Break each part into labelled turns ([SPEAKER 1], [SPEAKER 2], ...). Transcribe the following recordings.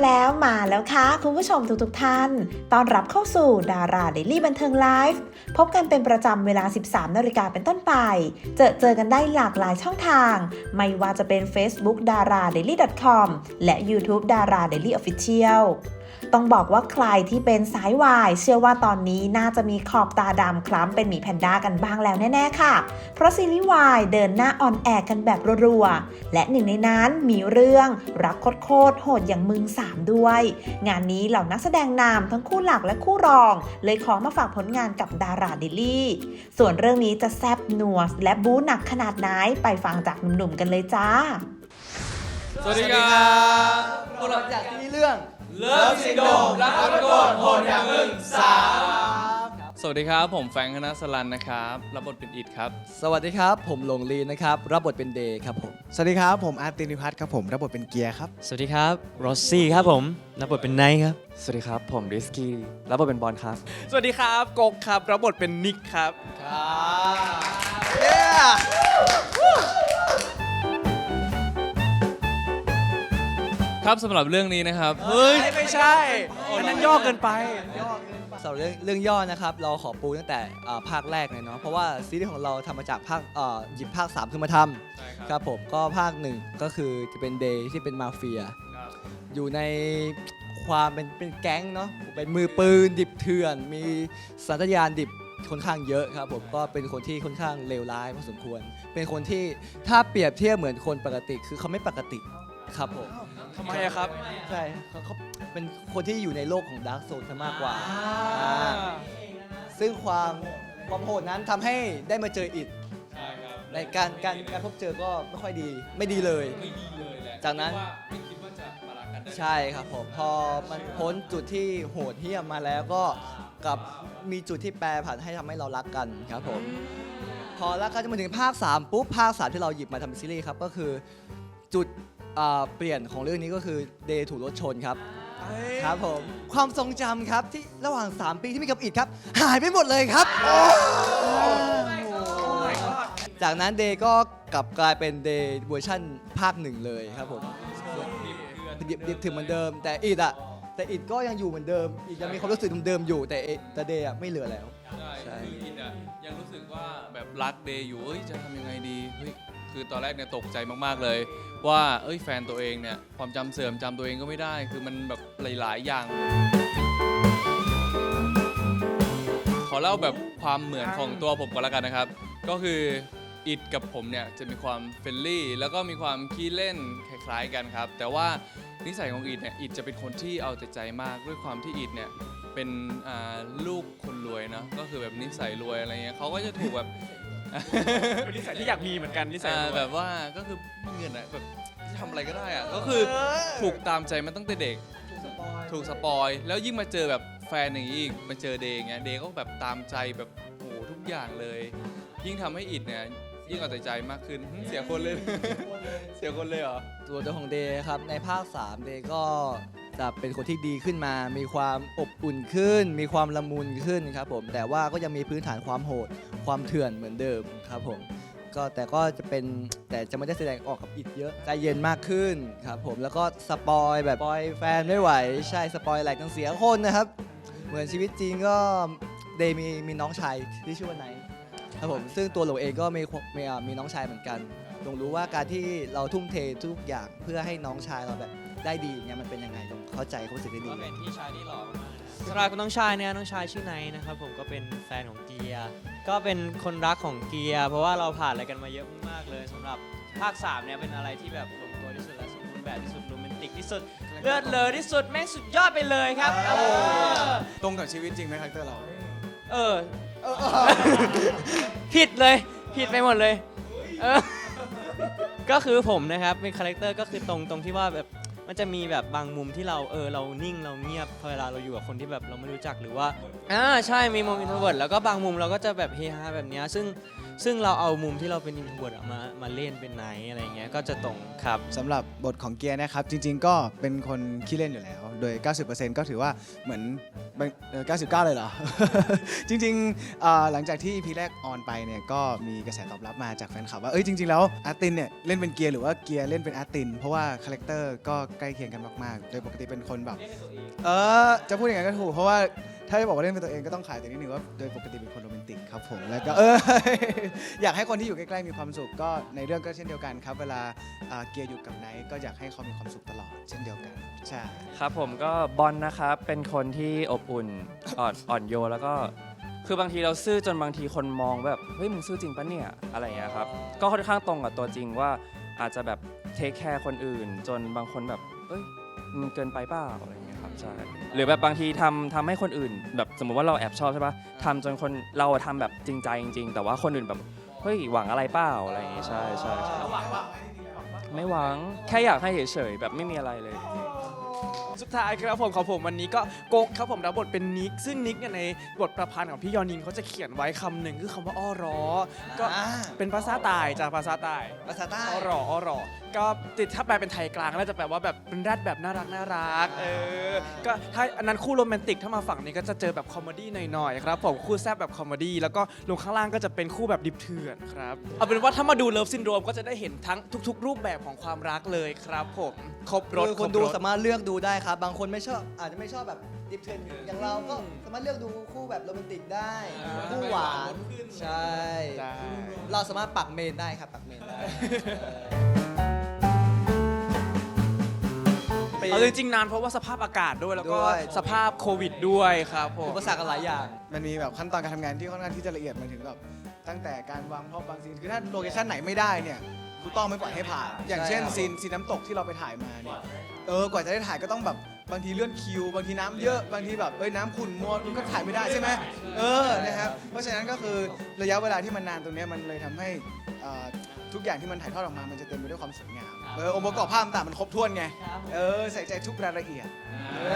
[SPEAKER 1] มาแล้วมาแล้วค่ะ คุณผู้ชมทุกๆท่าน ตอนรับเข้าสู่ดาราเดลี่บันเทิงไลฟ์พบกันเป็นประจำเวลา 13นาฬิกาเป็นต้นไป เจอเจอกันได้หลากหลายช่องทาง ไม่ว่าจะเป็น Facebook d a r a d a i l y com และ YouTube d a r a Daily Official ต้องบอกว่าใครที่เป็นสายวาย เชื่อว่าตอนนี้น่าจะมีขอบตาดำคล้ำเป็นหมีแพนด้ากันบ้างแล้วแน่ ๆ ค่ะ เพราะซีรีส์วายเดินหน้าออนแอร์กันแบบรัวๆ และหนึ่งในนั้นมีเรื่องรักโคตรๆโหดอย่างมึงสามด้วย งานนี้เหล่านักแสดงนำทั้งคู่หลักและคู่รอง เลยขอมาฝากผลงานกับดาราเดลี่ ส่วนเรื่องนี้จะแซบนัวและบู๊หนักขนาดไหนไปฟังจากหนุ่มๆกันเลยจ้า
[SPEAKER 2] สวัสดีครับ
[SPEAKER 3] พวกเราจากที่นี่เรื่อง
[SPEAKER 2] เลิฟซินโดมรักตะโกนโหดอย่างมึงสามสวัสดีครับ ผมแฟรงค์คณะสลันนะครับรับบทเป็นอิดครับ
[SPEAKER 3] สวัสดีครับ ผมหลงลีนะครับรับบทเป็นเดย์ครับผม
[SPEAKER 4] สวัสดีครับ ผมอาร์ตินิพัฒน์ครับผมรับบทเป็นเกียร์ครับ
[SPEAKER 5] สวัสดีครับโรซี่ครับผมรับบทเป็นไนท์ครับ
[SPEAKER 6] สวัสดีครับ ผมริสกี้รับบทเป็นบอลครับ
[SPEAKER 2] สวัสดีครับกกครับรับบทเป็นนิกครับ
[SPEAKER 3] เย้
[SPEAKER 2] ครับสำหรับเรื่องนี้นะครับ เฮ้ย
[SPEAKER 3] ไม่ใช่อันนั้นย่อเกินไป สำหรับเรื่องเรื่องย่อนะครับ เราขอปูตั้งแต่อ่าภาคแรกเลยเนาะเพราะว่าซีรีส์ของเราทำมาจากภาคเอ่อหยิบภาค 3 ขึ้นมาทำครับผมก็ภาคหนึ่งก็คือจะเป็นเดย์ที่เป็นมาเฟีย อยู่ในความเป็นเป็นแก๊งเนาะเป็นมือปืนดิบเถื่อน มีสัญชาตญาณดิบค่อนข้างเยอะครับผมก็เป็นคนที่ค่อนข้างเลวร้ายพอสมควร เป็นคนที่ถ้าเปรียบเทียบเหมือนคนปกติ คือเขาไม่ปกติ ครับผม
[SPEAKER 2] ทำไมอะครับ
[SPEAKER 3] ใช่เขาเขาเป็นคนที่อยู่ในโลกของดาร์กโซนซะมากกว่าอ่า ซึ่งความความโหดนั้นทำให้ได้มาเจออิดในการการการพบเจอก็ไม่ค่อยดี ไม่ดีเลย
[SPEAKER 2] ไม่ดีเลยแหละ
[SPEAKER 3] จากนั้น
[SPEAKER 2] ไม่คิดว่าจะมารักกันได้
[SPEAKER 3] ใช่ครับผมพอมันพ้นจุดที่โหดเหี้ยมมาแล้วก็กลับมีจุดที่แปรผันให้ทำให้เรารักกันครับผมพอรักกันจะมาถึงภาค 3 ปุ๊บภาค 3 ที่เราหยิบมาทำเป็นซีรีส์ครับก็คือ จุด อ่าเปลี่ยนของเรื่องนี้ก็คือเดย์ถูกรถชนครับ ครับผมความทรงจำครับที่ระหว่าง 3 ปีที่มีกับอิดครับ หายไปหมดเลยครับ จากนั้นเดย์ก็กลับกลายเป็นเดย์เวอร์ชั่นภาคหนึ่งเลยครับผมดิบดิบถึงเหมือนเดิม แต่อิดอะแต่อิดก็ยังอยู่เหมือนเดิมอิดยังมีความรู้สึกเดิมๆอยู่แต่เอแต่เดย์อะไม่เหลือแล้ว
[SPEAKER 2] ใช่
[SPEAKER 3] ใช่
[SPEAKER 2] คืออิดอะยังรู้สึกว่าแบบรักเดย์อยู่เอ้ยจะทำยังไงดีเฮ้ย คือตอนแรกเนี่ยตกใจมากๆเลย ว่าเอ้ยแฟนตัวเองเนี่ยความจำเสื่อมจำตัวเองก็ไม่ได้ คือมันแบบหลาย ๆ อย่าง ขอเล่าแบบความเหมือนของตัวผมก่อนแล้วกันนะครับ ก็คืออิดกับผมเนี่ยจะมีความเฟรนลี่ แล้วก็มีความขี้เล่นคล้ายๆกันครับ แต่ว่านิสัยของอิดเนี่ยอิดจะเป็นคนที่เอาแต่ใจมากด้วยความที่อิดเนี่ยเป็นอ่าลูกคนรวยเนอะก็คือแบบนิสัยรวยอะไรเงี้ยเขาก็จะถูกแบบ
[SPEAKER 5] เป็นนิสัยที่อยากมีเหมือนกันนิสัย
[SPEAKER 2] อ่าแบบว่าก็คือมีเงินอะแบบทำอะไรก็ได้อะก็คือถูกตามใจมาตั้งแต่เด็ก ถูกสปอยแล้วยิ่งมาเจอแบบแฟนอย่างนี้อีกมาเจอเดย์อย่างเงี้ยเดย์ก็แบบตามใจแบบโอ้โหทุกอย่างเลย ยิ่งทำให้อิดเนี่ยยิ่งเอาแต่ใจมากขึ้นหึเสียคนเลย เสียคนเลยเหรอ
[SPEAKER 3] ตัวตัวของเดย์ครับในภาค3เดย์ก็ จะเป็นคนที่ดีขึ้นมา มีความอบอุ่นขึ้น มีความละมุนขึ้นครับผมแต่ว่าก็ยังมีพื้นฐานความโหด ความเถื่อนเหมือนเดิมครับผมก็แต่ก็จะเป็นแต่จะไม่ได้แสดงออกกับอิดเยอะใจเย็นมากขึ้นครับผมแล้วก็สปอยแบบสปอยแฟนไม่ไหว ใช่สปอยหลายทั้งเสียคนนะครับ เหมือนชีวิตจริงก็เดย์มีมีน้องชายที่ชื่อว่าไนท์ครับผมซึ่งตัวหลงเองก็มีมีมีน้องชายเหมือนกันลงรู้ว่าการที่เราทุ่มเททุกอย่างเพื่อให้น้องชายเราแบบ ได้ดีเนี่ยมันเป็นยังไงลงเข้าใจเขามรู้สึกได้ดี
[SPEAKER 5] ก็เป็นพี่ชายที่หล่อมากๆสำหรับน้องชายเนี่ยน้องชายชื่อไนท์นะครับผมก็เป็นแฟนของเกียร์ก็เป็นคนรักของเกียร์เพราะว่าเราผ่านอะไรกันมาเยอะมากๆเลยสำหรับภาค3เนี่ยเป็นอะไรที่แบบลงตัวที่สุดและสมบูรณ์แบบที่สุดโรแมนติกที่สุดเลือดเลอที่สุดแม่งสุดยอดไปเลยครับเออ
[SPEAKER 4] ตรงกับชีวิตจริงไหมคาแรคเตอร์เรา
[SPEAKER 5] เออ ผิดเลยผิดไปหมดเลยเออก็คือผมนะครับเป็นคาแรคเตอร์ก็คือตรงตรงที่ว่าแบบ มันจะมีแบบบางมุมที่เราเออเรานิ่งเราเงียบเวลาเราอยู่กับคนที่แบบเราไม่รู้จักหรือว่าอ่าใช่มีมุมอินโทรเวิร์ดแล้วก็บางมุมเราก็จะแบบเฮฮาแบบเนี้ยซึ่ง ซึ่งเราเอามุมที่เราเป็นอินโทรเวิร์ดมามาเล่นเป็นไนท์อะไรเงี้ยก็จะตรงครับ
[SPEAKER 4] สำหรับบทของเกียร์นะครับ จริง ๆ ก็เป็นคนขี้เล่นอยู่แล้ว โดย 90%ก็ถือว่าเหมือนเอ่อ99 เลยเหรอ จริงๆอ่าหลังจากที่ EP แรกออนไปเนี่ยก็มีกระแสตอบรับมาจากแฟนคลับว่าเอ้ยจริง ๆ แล้วอาร์ตินเนี่ยเล่นเป็นเกียร์หรือว่าเกียร์เล่นเป็นอาร์ติน เพราะว่าคาแรคเตอร์ก็ใกล้เคียงกันมากๆ โดยปกติเป็นคนแบบ เออจะพูดอย่างนั้นก็ถูกเพราะว่า ถ้าจะบอกว่าเล่นเป็นตัวเองก็ต้องขายแตัวนิดนึงว่าโดยปกติเป็นคนโรแมนติกครับผมแล้วก็เออ อยากให้คนที่อยู่ใกล้ๆมีความสุขก็ในเรื่องก็เช่นเดียวกันครับ เวลาอ่าเกียร์อยู่กับไนท์ก็อยากให้เขามีความสุขตลอด เช่นเดียวกันใช่
[SPEAKER 6] ครับผมก็บอลนะครับเป็นคนที่อบอุ่นอ่อนอ่อนโยนแล้วก็คือบางทีเราซื่อจนบางทีคนมองแบบเฮ้ยมึงซื่อจริงปะเนี่ยอะไรอย่างเงี้ยครับก็ค่อนข้างตรงกับตัวจริงว่าอาจจะแบบเทคแคร์คนอื่น จนบางคนแบบเอ้ยมันเกินไปเปล่าอะไรอย่างเงี้ย ใช่หรือแบบบางทีทำทำให้คนอื่น แบบสมมติว่าเราแอบชอบใช่ปะทำจนคนเราทำแบบจริงใจจริง ๆ แต่ว่าคนอื่นแบบเฮ้ยหวังอะไรเปล่าอะไรอย่างเงี้ยใช่ใช่ใช่ไม่หวังแค่อยากให้เฉยๆแบบไม่มีอะไรเลย
[SPEAKER 7] สุดท้ายครับผมของผมวันนี้ก็โกกครับผมรับบทเป็นนิก ซึ่งนิกเนี่ยในบทประพันธ์ของพี่ยอนินเขาจะเขียนไว้คำหนึ่งคือคำว่าอ้อรอ ก็
[SPEAKER 3] อ่า
[SPEAKER 7] เป็นภาษาใตายจากภาษาใตาย
[SPEAKER 3] ภาษาใต้
[SPEAKER 7] อ้อรออ้อรอก็ติดถ้าแปลเป็นไทยกลางแล้วจะแปลว่าแบบเป็นแรดแบบน่ารักน่ารักเออก็ถ้าอันนั้นคู่โรแมนติกถ้ามาฝั่งนี้ก็จะเจอแบบคอมเมดี้หน่อยๆครับผมคู่แซบแบบคอมเมดี้แล้วก็ลงข้างล่างก็จะเป็นคู่แบบดิบเถื่อนครับเอาเป็นว่าถ้ามาดูเลิฟซินโดรมก็จะได้เห็นทั้งทุก ๆ รูปแบบของความรักเลยครับผมครบรถ
[SPEAKER 3] คือคน
[SPEAKER 7] รบ
[SPEAKER 3] ดู
[SPEAKER 7] รส
[SPEAKER 3] สามารถเลือกดูได้ครับ บางคนไม่ชอบอาจจะไม่ชอบแบบดิฟเทนอย่างเราก็
[SPEAKER 7] อืม
[SPEAKER 3] สามารถเลือกดูคู่แบบโรแมนติกได้
[SPEAKER 7] อ่า
[SPEAKER 3] คู่หวานใช่
[SPEAKER 7] ใช่
[SPEAKER 3] เราสามารถปักเมนได้ครับปักเมนได้
[SPEAKER 7] เอาจริงๆนานเพราะว่าสภาพอากาศด้วยแล้วก็
[SPEAKER 3] ด้วย
[SPEAKER 7] สภาพโควิดด้วยครับผ
[SPEAKER 3] อุ
[SPEAKER 7] ม
[SPEAKER 3] ปสรรคหลายอย่าง
[SPEAKER 4] มันมีแบบขั้นตอนการทำงานที่ค่อนข้างที่จะละเอียดมันถึงแบบตั้งแต่การวางพร็อพวางซีนคือถ้าโลเคชั่นไหนไม่ได้เนี่ยครูต้องไม่ปล่อยให้ผ่าน อย่างเช่น
[SPEAKER 3] ใช่ครับ
[SPEAKER 4] ซีนซีนน้ำตกที่เราไปถ่ายมาเนี่ยเออกว่าจะได้ถ่ายก็ต้องแบบบางทีเลื่อนคิว บางทีน้ำเยอะบางทีแบบเอ้ยน้ำขุ่นมัวมันก็ถ่ายไม่ได้ใช่ไหมเออนะครับเพราะฉะนั้นก็คือระยะเวลาที่มันนานตรงเนี้ยมันเลยทำให้เอ่อ ทุกอย่างที่มันถ่ายทอดออกมา มันจะเต็มไปด้วยความสวยงาม เออองค์ประกอบภาพต่างๆมันครบถ้วนไงเออใส่ใจทุกรายละเอียดเอ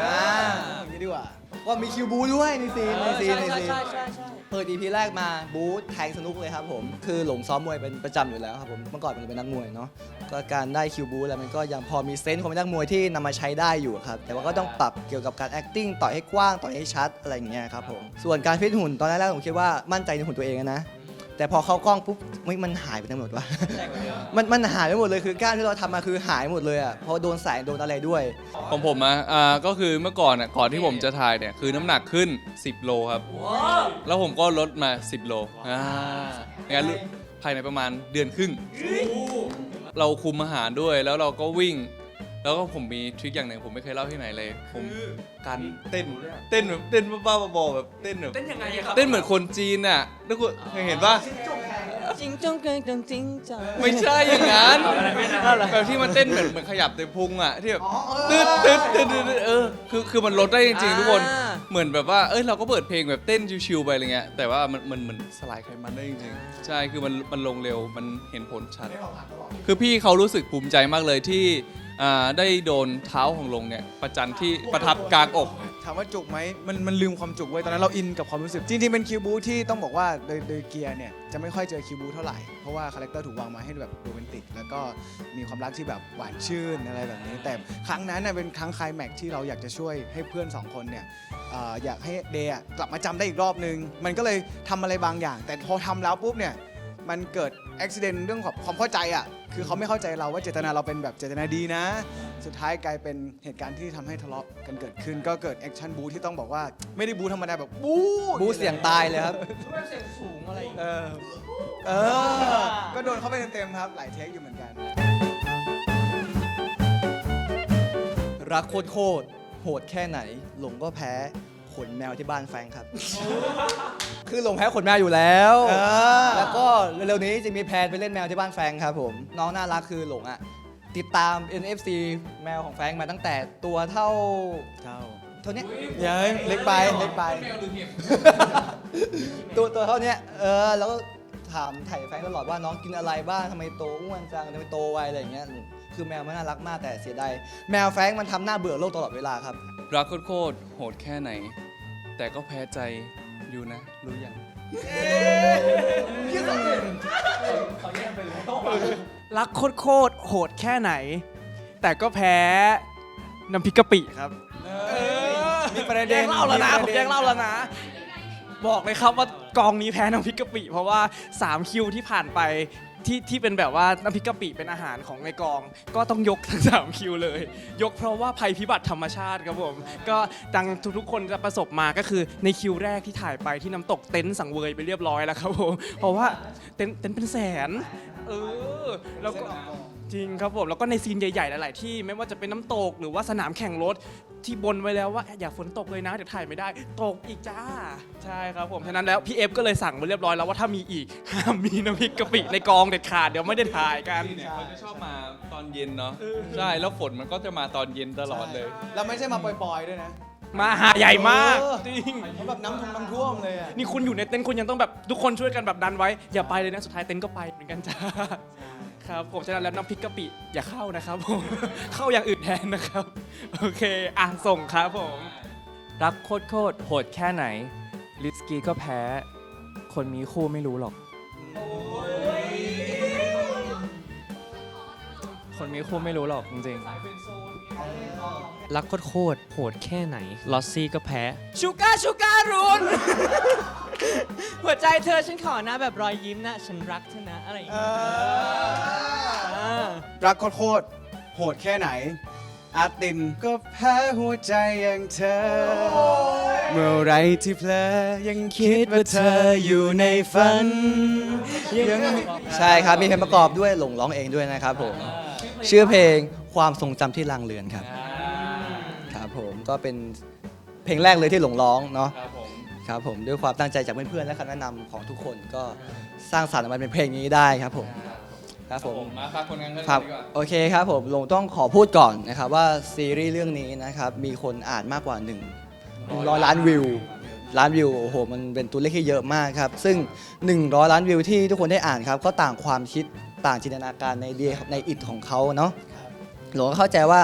[SPEAKER 4] ออย่างนี้ดีกว่า
[SPEAKER 3] ว่ามีคิวบูด้วยในซีนในซีนในซีน
[SPEAKER 5] ใช่ใช่ใช่
[SPEAKER 3] เปิด EP แรกมาบูธแทงสนุกเลยครับผม คือหลงซ้อมมวยเป็นประจำอยู่แล้วครับผม เมื่อก่อนมันเป็นนักมวยเนาะก็การได้คิวบูธแล้วมันก็ยังพอมีเซนส์ของเป็นนักมวยที่นำมาใช้ได้อยู่ครับ แต่ว่าก็ต้องปรับเกี่ยวกับการ acting ต่อยให้กว้างต่อยให้ชัดอะไรอย่างเงี้ยครับผม ส่วนการฟิตหุ่นตอนแรกๆผมคิดว่ามั่นใจในหุ่นตัวเองนะ แต่พอเข้ากล้องปุ๊บไม่มันหายไปทั้งหมดวะ มันมันหายไปหมดเลยคือกล้ามที่เราทำมาคือหายหมดเลยอะเพราะโดนแสงโดนอะไรด้วย
[SPEAKER 2] ของผมอะอ่าก็คือเมื่อก่อนอะก่อนที่ผมจะถ่ายเนี่ย คือน้ำหนักขึ้น 10 โลครับ แล้วผมก็ลดมา 10 โลอ่างั้นภายในประมาณเดือนครึ่ง เราคุมอาหารด้วยแล้วเราก็วิ่ง แล้วก็ผมมีทริคอย่างหนึ่งผมไม่เคยเล่าที่ไหนเลย ผมการเต้นเต้นแบบเต้นบ้าๆบอๆแบบเต้นแบบ
[SPEAKER 7] เต้นยังไงอะครับ
[SPEAKER 2] เต้นเหมือนคนจีนน่ะทุกคนเคยเห็นปะ
[SPEAKER 5] จริงจังเกินจังจริงจัง
[SPEAKER 2] ไม่ใช่อย่างนั้นแบบที่มันเต้นเหมือนเหมือนขยับแต่พุงอะที่แบบตึ๊ดตึ๊ดตึ๊ดตึ๊ดตึ๊ดเออคือคือมันลดได้จริงๆทุกคน
[SPEAKER 5] อ่า
[SPEAKER 2] เหมือนแบบว่าเอ้ยเราก็เปิดเพลงแบบเต้นชิวๆไปอะไรเงี้ยแต่ว่ามันมันเหมือนสลายไขมันได้จริงๆใช่คือมันมันลงเร็วมันเห็นผลชัด คือพี่เขารู้สึกภูมิใจมากเลยที่ อ่าได้โดนเท้าของลงเนี่ยประจันที่ประทับกลางอก
[SPEAKER 4] ถามว่าจุกไหมมันมันลืมความจุกไว้ตอนนั้นเราอินกับความรู้สึก จริงๆ เป็นคิวบูที่ต้องบอกว่าโดยโดยเกียร์เนี่ยจะไม่ค่อยเจอคิวบูเท่าไหร่ เพราะว่าคาแรคเตอร์ถูกวางมาให้แบบโรแมนติก แล้วก็มีความรักที่แบบหวานชื่นอะไรแบบนี้ แต่ครั้งนั้นน่ะเป็นครั้งไคลายแม็กซ์ที่เราอยากจะช่วยให้เพื่อนสองคนเนี่ยเอ่ออยากให้เดย์อะกลับมาจำได้อีกรอบนึง มันก็เลยทำอะไรบางอย่าง แต่พอทำแล้วปุ๊บเนี่ย มันเกิดอุบิเหตุเรื่องของความเข้าใจอะคือเขาไม่เข้าใจเราว่าเจตนาเราเป็นแบบเจตนาดีนะ สุดท้ายกลายเป็นเหตุการณ์ที่ทำให้ทะเลาะกันเกิดขึ้น ก็เกิดแอคชั่นบูที่ต้องบอกว่าไม่ได้บูธรรมดาแบบบู
[SPEAKER 3] บูธเสียงตายเลยครับ
[SPEAKER 5] สูงอะไร
[SPEAKER 4] เออเออ ก็โดนเข้าไปเต็มๆครับ หลายเทคอยู่เหมือนกัน
[SPEAKER 3] รักโคตรโคตรโหดแค่ไหน หลงก็แพ้ ขนแมวที่บ้านแฟงครับ คือหลงแพ้ขนแมวอยู่แล้ว
[SPEAKER 4] เออ
[SPEAKER 3] แล้วก็เร็วๆนี้จะมีแพลนไปเล่นแมวที่บ้านแฟงครับผม น้องน่ารักคือหลงอะติดตาม NFC แมวของแฟงมาตั้งแต่ตัวเท่า
[SPEAKER 4] เท่า
[SPEAKER 3] เท่าเนี้ย
[SPEAKER 4] เย้ยเล็กไปเล็กไป
[SPEAKER 3] ตัวตัวเท่าเนี้ยเออแล้วก็ถามถ่ายแฟนตลอดว่าน้องกินอะไรบ้างทำไมโตอ้วนจังทำไมโตไวอะไรอย่างเงี้ยคือแมวมันน่ารักมากแต่เสียดายแมวแฟรงค์มันทำหน้าเบื่อโลกตลอดเวลาครับ
[SPEAKER 2] รักโคตรๆโหดแค่ไหน แต่ก็แพ้ใจอยู่นะ รู้ยัง
[SPEAKER 7] รักโคตรๆโหดแค่ไหน แต่ก็แพ้น้ำพริกกะปิครับ
[SPEAKER 4] มีประเด็น
[SPEAKER 7] แยกเล่าแล้วนะ
[SPEAKER 4] มี
[SPEAKER 7] ผ
[SPEAKER 4] ประ
[SPEAKER 7] ม
[SPEAKER 4] เด็น
[SPEAKER 7] แยกเล่าแล้วนะ บอกเลยครับว่ากองนี้แพ้น้ำพริกกะปิ เพราะว่า 3 คิวที่ผ่านไป ที่ที่เป็นแบบว่าน้ำพริกกะปิเป็นอาหารของในกอง ก็ต้องยกทั้งสามคิวเลย ยกเพราะว่าภัยพิบัติธรรมชาติครับผม ก็ดังทุกๆ คนจะประสบมาก็คือในคิวแรกที่ถ่ายไปที่น้ำตกเต็นท์สังเวยไปเรียบร้อยแล้วครับผมเพราะว่าเต็นท์เต็นท์เป็นแสน เออแล้วก็ จริงครับผมแล้วก็ในซีนใหญ่ๆหลายๆที่ไม่ว่าจะเป็นน้ำตกหรือว่าสนามแข่งรถที่บนไว้แล้วว่าอย่าฝนตกเลยนะเดี๋ยวถ่ายไม่ได้ ตกอีกจ้า ใช่ครับผมฉะนั้นแล้วพี่เอฟก็เลยสั่งมาเรียบร้อยแล้วว่าถ้ามีอีกห้ามมีน้ำพริกกะปิในกองเด็ดขาดเดี๋ยวไม่ได้ถ่ายกัน
[SPEAKER 2] เนี่ยเขาจะชอบมาตอนเย็นเนาะใช่แล้วฝนมันก็จะมาตอนเย็นตลอดเลย
[SPEAKER 4] แล้วไม่ใช่มาปล่อยๆด้วยนะ
[SPEAKER 7] มาหาใหญ่มาก
[SPEAKER 4] เออ
[SPEAKER 7] จริง
[SPEAKER 4] เขาแบบน้ำท่วมน้ำท่วมเลยอะ
[SPEAKER 7] นี่คุณอยู่ในเต็นท์คุณยังต้องแบบทุกคนช่วยกันแบบดันไว้อย่าไปเลยนะสุดท้ายเต็นท์ก็ไปเหมือนกันจ้า ครับผมฉะนั้นแล้วน้ำพริกกะปิอย่าเข้านะครับผม เข้าอย่างอื่นแทนนะครับ โอเคอะส่งครับผม
[SPEAKER 6] รักโคตรโคตรโหดแค่ไหน ลิสกี้ก็แพ้ คนมีคู่ไม่รู้หรอก คนมีคู่ไม่รู้หรอกจริงๆ
[SPEAKER 5] รักโคตรๆโหดแค่ไหน ลอสซี่ก็แพ้ ชูก้าชูก้ารุน หัวใจเธอฉันขอนะแบบรอยยิ้มนะฉันรักเธอนะอะไรอย่างเงี้ยา
[SPEAKER 4] รักโคตรๆโหดแค่ไหน อาตินก็แพ้หัวใจอย่างเธอ เมื่อไรที่เพลอยังคิดว่าเธออยู่ในฝัน ยัง
[SPEAKER 3] ใช่ครับ มีเพลงประกอบด้วยหลงร้องเองด้วยนะครับผม ชื่อเพลงความทรงจำที่ลางเลือนครับ ครับผมก็เป็นเพลงแรกเลยที่หลงร้องเนาะ
[SPEAKER 2] ครับผม
[SPEAKER 3] ครับผมด้วยความตั้งใจจากเพื่อนๆและคำแนะนำของทุกคนก็สร้างสรรค์ออกมาเป็นเพลงนี้ได้ครับผมครับผม
[SPEAKER 2] ผมมาฟังคนงานกัน
[SPEAKER 3] ครับ
[SPEAKER 2] ดีกว่า
[SPEAKER 3] โอเคครับผมลงต้องขอพูดก่อนนะครับว่าซีรีส์เรื่องนี้นะครับมีคนอ่านมากกว่า1 100ล้านวิวล้านวิวโอ้โหมันเป็นตัวเลขที่เยอะมากครับ ซึ่ง 100 ล้านวิวที่ทุกคนได้อ่านครับ ก็ต่างความคิดต่างจินตนาการในเดียในอิดของเขาเนาะหลงก็เข้าใจว่า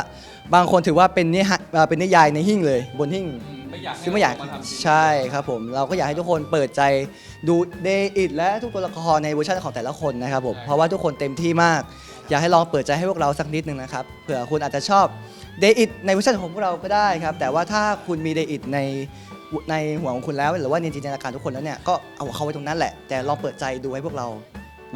[SPEAKER 3] บางคนถือว่าเป็นนิยายเอ่อเป็นนิยายในหิ้งเลยบนหิ้ง
[SPEAKER 2] อืมไม่อยากให้
[SPEAKER 3] ซึ่งไม่อยาก
[SPEAKER 2] เรทำจริง
[SPEAKER 3] ใช่ครับผม เราก็อยากให้ทุกคนเปิดใจดูเดอิดและทุกตัวละครในเวอร์ชันของแต่ละคนนะครับผมเพราะว่าทุกคนเต็มที่มาก อยากให้ลองเปิดใจให้พวกเราสักนิดนึงนะครับเผื่อคุณอาจจะชอบเดอิดในเวอร์ชันของพวกเราก็ได้ครับ แต่ว่าถ้าคุณมีเดอิดในในหัวของคุณแล้วหรือว่าในจินตนาการทุกคนแล้วเนี่ยก็เอาเขาไว้ตรงนั้นแหละ แต่ลองเปิดใจดูให้พวกเรา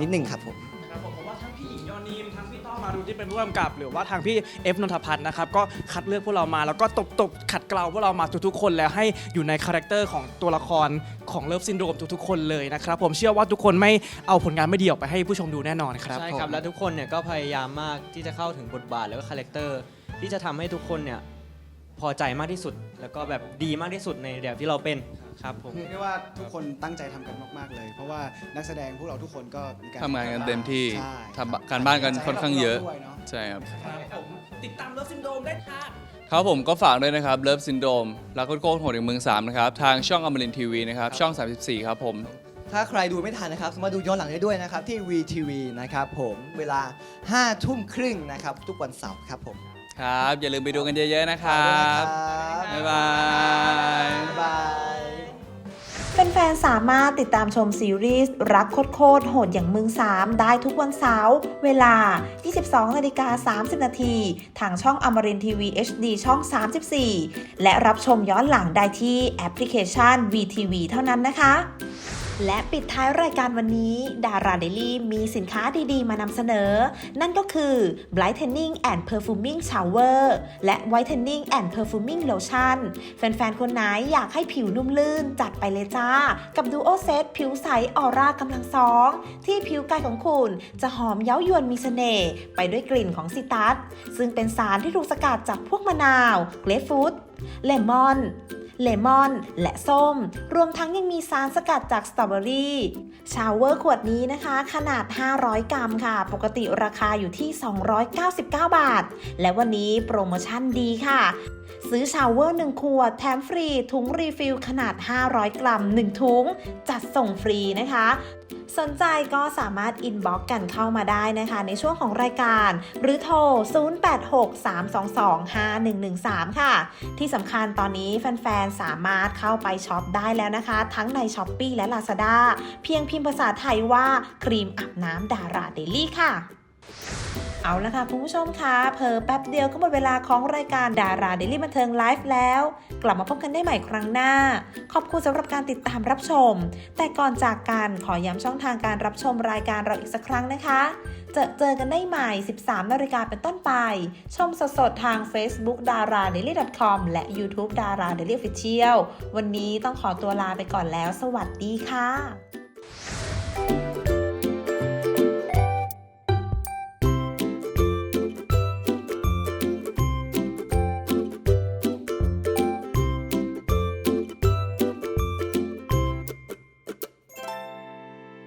[SPEAKER 3] นิดนึงครับผม
[SPEAKER 7] นะครับผมเพราะว่าทั้งพี่หญิงยอนีมทั้งพี่ต้อ มาดูที่เป็นผู้กำกับ หรือว่าทางพี่เอฟนนทพัฒน์นะครับก็คัดเลือกพวกเรามา แล้วก็ตบตบขัดเกลาพวกเรามาทุกๆคนแล้วให้อยู่ในคาแรคเตอร์ของตัวละครของเลิฟซินโดรมทุกๆคนเลยนะครับผมเชื่อว่าทุกคนไม่เอาผลงานไม่ดีออกไปให้ผู้ชมดูแน่นอนครับ
[SPEAKER 5] ใช่ครับ
[SPEAKER 7] ผม
[SPEAKER 5] และทุกคนเนี่ยก็พยายามมากที่จะเข้าถึงบทบาทแล้วก็คาแรคเตอร์ที่จะทำให้ทุกคนเนี่ย พอใจมากที่สุด แล้วก็แบบดีมากที่สุดในแบบที่เราเป็นครับผม
[SPEAKER 4] เรียกได้ว่าทุกคนตั้งใจทำกันมาก ๆ เลย เพราะว่านักแสดงพวกเราทุกคนก็มีการ
[SPEAKER 2] ทำงานกันเต็มที่
[SPEAKER 4] ใช่
[SPEAKER 2] ทำการบ้านกันค่อนข้างเยอะ
[SPEAKER 4] ด้วยเนาะ
[SPEAKER 2] ใช่ครับ
[SPEAKER 7] ผมติดตามเลิฟซินโดรมได้ค่ะ
[SPEAKER 2] ครับผมก็ฝากด้วยนะครับ Love Syndrome รักโคตรโคตรโหดอย่างเมืองสามนะครับ ทางช่องอมรินทีวีนะครับ ช่อง 34 ครับผม
[SPEAKER 3] ถ้าใครดูไม่ทันนะครับสามารถดูย้อนหลังได้ด้วยนะครับ ที่ VTV นะครับผมเวลา5ทุ่มครึ่งนะครับ ทุกวันเสาร์ครับผม
[SPEAKER 2] ครับ อย่าลืมไปดูกันเยอะ ๆ นะครับ บ๊ายบาย
[SPEAKER 3] บ๊ายบาย
[SPEAKER 1] แฟนๆ สามารถติดตามชมซีรีส์ รักโคตรๆโหดอย่างมึง 3 ได้ทุกวันเสาร์เวลา 22นาฬิกา30 นาทีทางช่องอมรินทีวี HD ช่อง 34 และรับชมย้อนหลังได้ที่แอปพลิเคชัน VTV เท่านั้นนะคะ และปิดท้ายรายการวันนี้ ดาราเดลี่มีสินค้าดีๆ มานำเสนอ นั่นก็คือ Brightening and Perfuming Shower และ Whitening and Perfuming Lotion แฟนๆ คนไหนอยากให้ผิวนุ่มลื่นจัดไปเลยจ้า กับดูโอเซตผิวใสออร่ากำลังสอง ที่ผิวกายของคุณจะหอมเย้ายวนมีเสน่ห์ไปด้วยกลิ่นของซิตัสซึ่งเป็นสารที่ถูกสกัดจากพวกมะนาว เกรฟฟรุตเลมอน เลมอน และส้ม รวมทั้งยังมีสารสกัดจากสตรอเบอรี่ชาวเวอร์ขวดนี้นะคะ ขนาด 500 กรัมค่ะ ปกติราคาอยู่ที่ 299 บาท และวันนี้โปรโมชั่นดีค่ะซื้อชาวเวอร์ 1 ขวด แถมฟรี ถุงรีฟิลขนาด 500 กรัม 1 ถุง จัดส่งฟรีนะคะ สนใจก็สามารถอินบ็อกกันเข้ามาได้นะคะ ในช่วงของรายการ หรือโทร 0863225113 ค่ะ ที่สำคัญตอนนี้แฟนๆ สามารถเข้าไปช็อปได้แล้วนะคะ ทั้งใน s h อ p e e และ Lazada เพียงพิมพ์ภาษาไทยว่าครีมอาบน้ำดาราเดลี่ค่ะ เอาละค่ะคุณผู้ชมคะเพอแป๊บเดียวก็หมดเวลาของรายการดาราเดลี่บันเทิงไลฟ์แล้ว กลับมาพบกันได้ใหม่ครั้งหน้า ขอบคุณสำหรับการติดตามรับชม แต่ก่อนจากกันขอย้ำช่องทางการรับชมรายการเราอีกสักครั้งนะคะ เจอเจอกันได้ใหม่ 13นาฬิกาเป็นต้นไป ชมสดๆทาง Facebook d a r a d a i l y c o m และ YouTube d a r a d a i l y Official วันนี้ต้องขอตัวลาไปก่อนแล้ว สวัสดีค่ะ